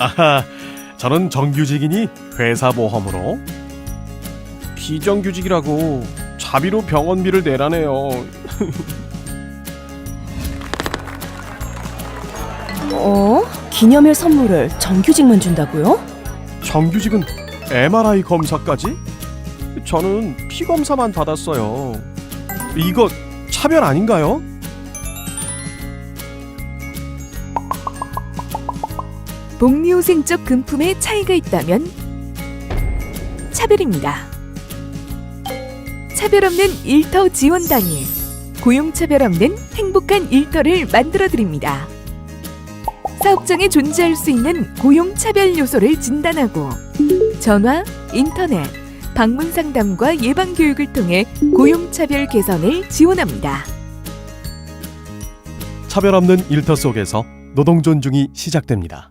아하, 저는 정규직이니 회사 보험으로 비정규직이라고 자비로 병원비를 내라네요. 어? 기념일 선물을 정규직만 준다고요? 정규직은 MRI 검사까지? 저는 피 검사만 받았어요. 이거 차별 아닌가요? 복리후생적 금품에 차이가 있다면 차별입니다. 차별 없는 일터 지원 당일 고용차별 없는 행복한 일터를 만들어 드립니다. 사업장에 존재할 수 있는 고용차별 요소를 진단하고 전화, 인터넷, 방문 상담과 예방 교육을 통해 고용차별 개선을 지원합니다. 차별 없는 일터 속에서 노동 존중이 시작됩니다.